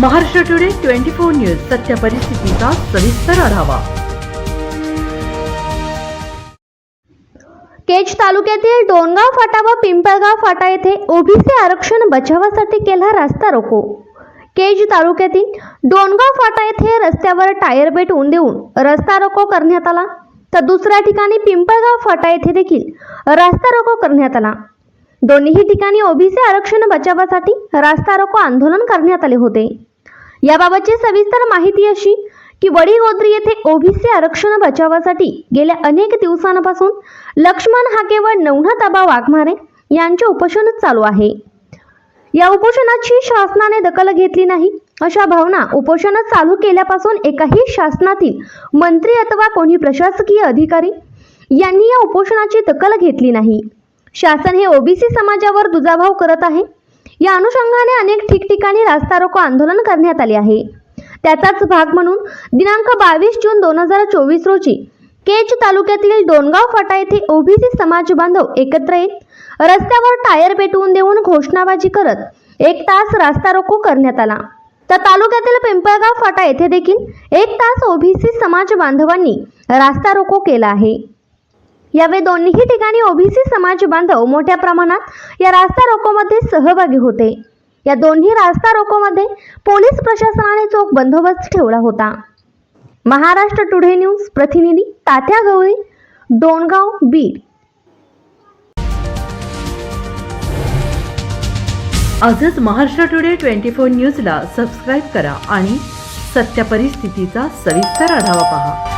Maharashtra today twenty four news सत्य परिस्थितीचा सविस्तर आढावा. केज तालुक्यातील डोणगाव फाटा व पिंपळगाव फाटा येथे ओबीसी आरक्षण बचावासाठी केला रास्ता रोको. केज तालुक्यातील डोणगाव फाटा येथे रस्त्यावर टायर बेटवून देऊन रस्ता रोको करण्यात आला. तर दुसऱ्या ठिकाणी पिंपळगाव फाटा येथे देखील रास्ता रोको करण्यात आला. दोन्हीही ठिकाणी ओबीसी आरक्षण बचावासाठी रास्ता रोको आंदोलन करण्यात आले होते. याबाबतची सविस्तर माहिती अशी की वडीगोद्री येथे ओबीसी आरक्षण बचावासाठी गेल्या अनेक दिवसांपासून लक्ष्मण हाके व नवना आबा वाघमारे यांचे उपोषण चालू आहे. या उपोषणाची शासनाने दखल घेतली नाही अशा भावना उपोषण चालू केल्यापासून एकाही शासनातील मंत्री अथवा कोणी प्रशासकीय अधिकारी यांनी या उपोषणाची दखल घेतली नाही. शासन हे ओबीसी समाजावर दुजाभाव करत आहे या अनुषंगाने अनेक ठिकठिकाणी रास्ता रोको आंदोलन करण्यात आले आहे. त्याचाच भाग म्हणून दिनांक बावीस जून दोन हजार चोवीस रोजी केच तालुक्यातील डोणगाव फाटा येथे ओबीसी समाज बांधव एकत्र येत रस्त्यावर टायर पेटवून देऊन घोषणाबाजी करत एक तास रास्ता रोको करण्यात आला. तर तालुक्यातील पिंपळगाव फाटा येथे देखील एक तास ओबीसी समाज बांधवांनी रास्ता रोको केला आहे. यावेळी दोन्हीही ठिकाणी ओबीसी समाज बांधव मोठ्या प्रमाणात या रास्ता रोकोमध्ये सहभागी होते. या दोन्ही रास्ता रोकोमध्ये पोलीस प्रशासनाने चोख बंदोबस्त ठेवला होता. महाराष्ट्र टुडे न्यूज प्रतिनिधी तात्या गवळी डोणगाव बीड आजच महाराष्ट्र टुडे ट्वेंटी फोर न्यूजला सबस्क्राईब करा आणि सत्य परिस्थितीचा सविस्तर आढावा पहा.